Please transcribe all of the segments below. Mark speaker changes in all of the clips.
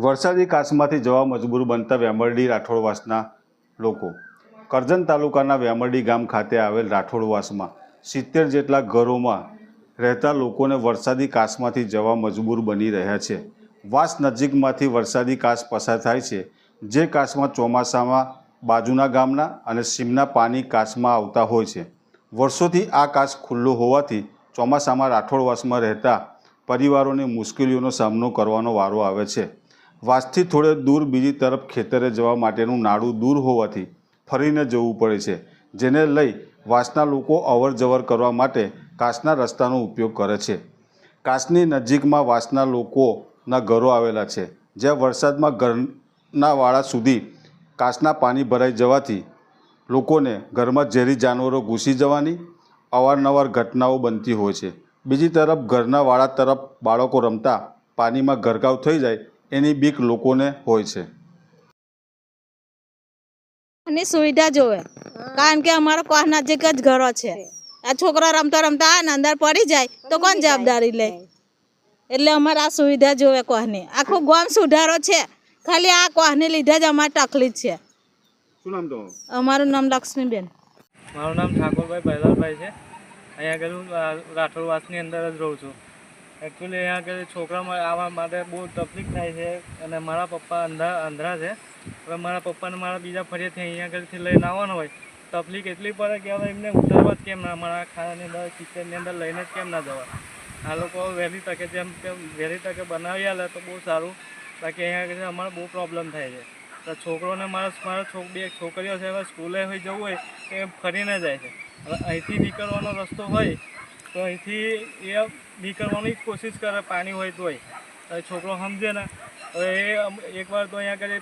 Speaker 1: વરસાદી કાચમાંથી જવા મજબૂર બનતા વેમરડી રાઠોડવાસના લોકો. કરજણ તાલુકાના વેમરડી ગામ ખાતે આવેલ રાઠોડવાસમાં સિત્તેર જેટલા ઘરોમાં રહેતા લોકોને વરસાદી કાચમાંથી જવા મજબૂર બની રહ્યા છે. વાસ નજીકમાંથી વરસાદી કાચ પસાર થાય છે, જે કાચમાં ચોમાસામાં બાજુના ગામના અને સીમના પાણી કાચમાં આવતા હોય છે. વર્ષોથી આ કાચ ખુલ્લો હોવાથી ચોમાસામાં રાઠોડવાસમાં રહેતા પરિવારોને મુશ્કેલીઓનો સામનો કરવાનો વારો આવે છે. વાસથી થોડે દૂર બીજી તરફ ખેતરે જવા માટેનું નાડું દૂર હોવાથી ફરીને જવું પડે છે, જેને લઈ વાસના લોકો અવર કરવા માટે કાચના રસ્તાનો ઉપયોગ કરે છે. કાચની નજીકમાં વાસના લોકોના ઘરો આવેલા છે, જ્યાં વરસાદમાં ઘરના વાળા સુધી કાચના પાણી ભરાઈ જવાથી લોકોને ઘરમાં ઝેરી જાનવરો ઘૂસી જવાની અવારનવાર ઘટનાઓ બનતી હોય છે. બીજી તરફ ઘરના વાળા તરફ બાળકો રમતા પાણીમાં ગરકાવ થઈ જાય એની બીક લોકોને હોય છે.
Speaker 2: ની સુવિધા જોવે. કારણ કે અમારો કોહ નજીક જ ઘરો છે. આ છોકરા રમતા રમતા આ અંદર પડી જાય તો કોણ જવાબદારી લે? એટલે અમારે આ સુવિધા જોવે કોહની. આખું ગામ સુધારો છે. ખાલી આ કોહને લીધે જ અમારે તકલીફ છે.
Speaker 1: શું નામ તો
Speaker 2: અમારું નામ લક્ષ્મીબેન.
Speaker 3: મારું નામ ઠાકોરભાઈ પહેલાભાઈ છે. અહીંયા આગળ હું રાઠોડવાસની અંદર જ રહું છું. એકચ્યુઅલી અહીંયા આગળ છોકરા આવવા માટે બહુ તકલીફ થાય છે અને મારા પપ્પા અંધા, અંધરા છે. હવે મારા પપ્પાને મારા બીજા ફરિયાથી અહીંયા આગળથી લઈને આવવાનો હોય. તકલીફ એટલી પડે કે હવે એમને ઉતારવા જ કેમ ના, મારા ખાનાની અંદર, કિચનની અંદર લઈને જ કેમ ના જવા? આ લોકો વહેલી તકે જેમ કે વહેલી તકે બનાવી આલે તો બહુ સારું. બાકી અહીંયા આગળ અમારે બહુ પ્રોબ્લેમ થાય છે. તો છોકરોને મારા મારા બે છોકરીઓ છે, હવે સ્કૂલે હોય જવું હોય એ ફરીને જાય છે. હવે અહીંથી નીકળવાનો રસ્તો હોય તો અહીંથી એ નીકળવાની કોશિશ કરે પાણી હોય તોય. છોકરો સમજે ને હવે એ એકવાર તો અહીંયા આગળ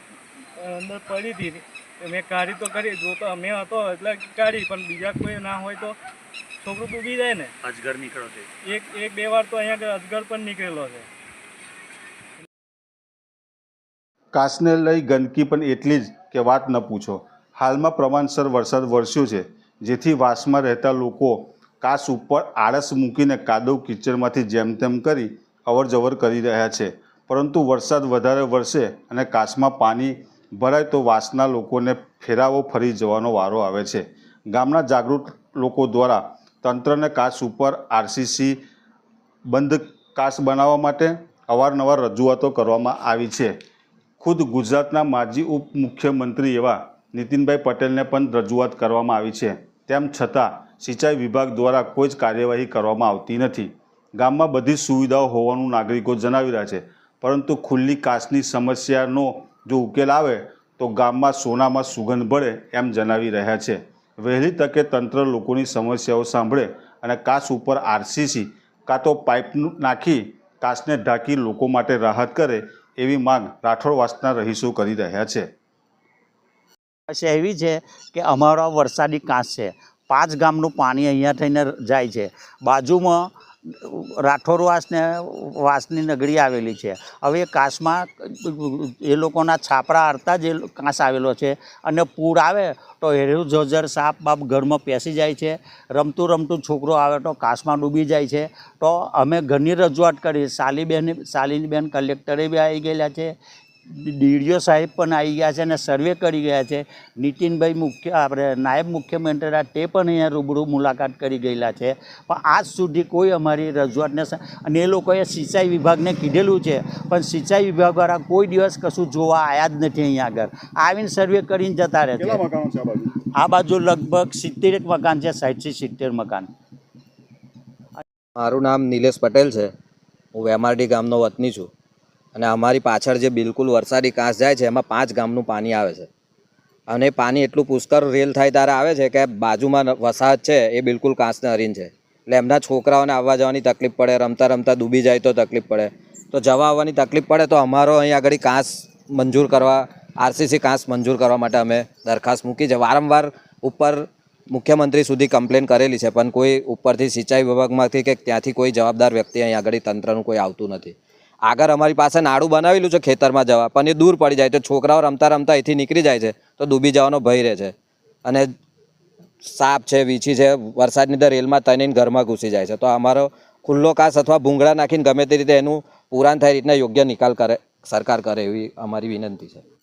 Speaker 3: અંદર પડી હતી. મેં કાઢી તો કરી જો તો અમે હતો એટલે કાઢી પણ બીજા કોઈ ના હોય તો છોકરું ડૂબી જાય ને.
Speaker 4: અજગર નીકળ્યો છે.
Speaker 3: એક એક બે વાર તો અહીંયા આગળ અજગર પણ નીકળેલો છે.
Speaker 1: કાશને લઈ ગંદકી પણ એટલી જ કે વાત ન પૂછો. હાલમાં પ્રમાણસર વરસાદ વરસ્યો છે જેથી વાસમાં રહેતા લોકો કાચ ઉપર આળસ મૂકીને કાદવ કિચડમાંથી જેમ તેમ કરી અવરજવર કરી રહ્યા છે. પરંતુ વરસાદ વધારે વરસે અને કાચમાં પાણી ભરાય તો વાસના લોકોને ફેરાવો ફરી જવાનો વારો આવે છે. ગામના જાગૃત લોકો દ્વારા તંત્રને કાચ ઉપર આરસીસી બંધ કાચ બનાવવા માટે અવારનવાર રજૂઆતો કરવામાં આવી છે. ખુદ ગુજરાતના માજી ઉપમુખ્યમંત્રી એવા નીતિનભાઈ પટેલને પણ રજૂઆત કરવામાં આવી છે. તેમ છતાં સિંચાઈ વિભાગ દ્વારા કોઈ જ કાર્યવાહી કરવામાં આવતી નથી. ગામમાં બધી સુવિધાઓ હોવાનું નાગરિકો જણાવી રહ્યા છે. પરંતુ ખુલ્લી કાચની સમસ્યાનો જો ઉકેલ આવે તો ગામમાં સોનામાં સુગંધ ભળે એમ જણાવી રહ્યા છે. વહેલી તકે તંત્ર લોકોની સમસ્યાઓ સાંભળે અને કાચ ઉપર આરસીસી કાં તો પાઇપ નાખી કાચને ઢાંકી લોકો માટે રાહત કરે એવી માંગ રાઠોડવાસના રહીશો કરી રહ્યા છે.
Speaker 5: સમસ્યા એવી છે કે અમારો વરસાદી કાંસ છે. પાંચ ગામનું પાણી અહીંયા થઈને જાય છે. બાજુમાં રાઠોર વાસને, વાસની નગરી આવેલી છે. હવે કાંસમાં એ લોકોના છાપરા હરતા જ એ કાંસ આવેલો છે અને પૂર આવે તો હેરું જજર સાપ બાપ ઘરમાં પેસી જાય છે. રમતું રમતું છોકરો આવે તો કાંસમાં ડૂબી જાય છે. તો અમે ઘરની રજૂઆત કરી. સાલીબેન સાલીબેન કલેક્ટરે બી આવી ગયેલા છે. ડીડીઓ સાહેબ પણ આવી ગયા છે અને સર્વે કરી ગયા છે. નીતિનભાઈ મુખ્ય આપણે નાયબ મુખ્યમંત્રી તે પણ અહીંયા રૂબરૂ મુલાકાત કરી ગયેલા છે. પણ આજ સુધી કોઈ અમારી રજૂઆતને અને એ લોકોએ સિંચાઈ વિભાગને કીધેલું છે પણ સિંચાઈ વિભાગવાળા કોઈ દિવસ કશું જોવા આવ્યા જ નથી અહીંયા આગળ. આવીને સર્વે કરીને જતા રહે છે. આ બાજુ? લગભગ સિત્તેર એક મકાન છે સાઠથી સિત્તેર મકાન.
Speaker 6: મારું નામ નિલેશ પટેલ છે. હું વેમારડી ગામનો વતની છું. અને અમારી પાછળ જે બિલકુલ વરસાદી કાંસ જાય છે, એમાં પાંચ ગામનું પાણી આવે છે. અને પાણી એટલું પુષ્કળ રેલ થાય ત્યારે આવે છે કે બાજુમાં વસાહત છે, એ બિલકુલ કાંસને હરીન છે. એટલે એમના છોકરાઓને આવવા જવાની તકલીફ પડે, રમતા રમતા ડૂબી જાય તો તકલીફ પડે. તો જવા આવવાની તકલીફ પડે તો અમારો અહીં આગળ કાંસ મંજૂર કરવા, આરસીસી કાંસ મંજૂર કરવા માટે અમે દરખાસ્ત મૂકી છે. વારંવાર ઉપર મુખ્યમંત્રી સુધી કમ્પ્લેન કરેલી છે, પણ કોઈ ઉપરથી સિંચાઈ વિભાગમાંથી કે ત્યાંથી કોઈ જવાબદાર વ્યક્તિ અહીં આગળ તંત્રનું કોઈ આવતું નથી. આગળ અમારી પાસે નાડું બનાવેલું છે ખેતરમાં જવા, પણ એ દૂર પડી જાય, તો છોકરાઓ રમતા રમતા અહીંથી નીકળી જાય છે, તો ડૂબી જવાનો ભય રહે છે. અને સાપ છે, વીછી છે, વરસાદની અંદર રેલમાં તનીને ઘરમાં ઘૂસી જાય છે. તો અમારો ખુલ્લો કાસ અથવા ભૂંગળા નાખીને ગમે તે રીતે એનું પુરાણ થાય રીતના યોગ્ય નિકાલ કરે, સરકાર કરે એવી અમારી વિનંતી છે.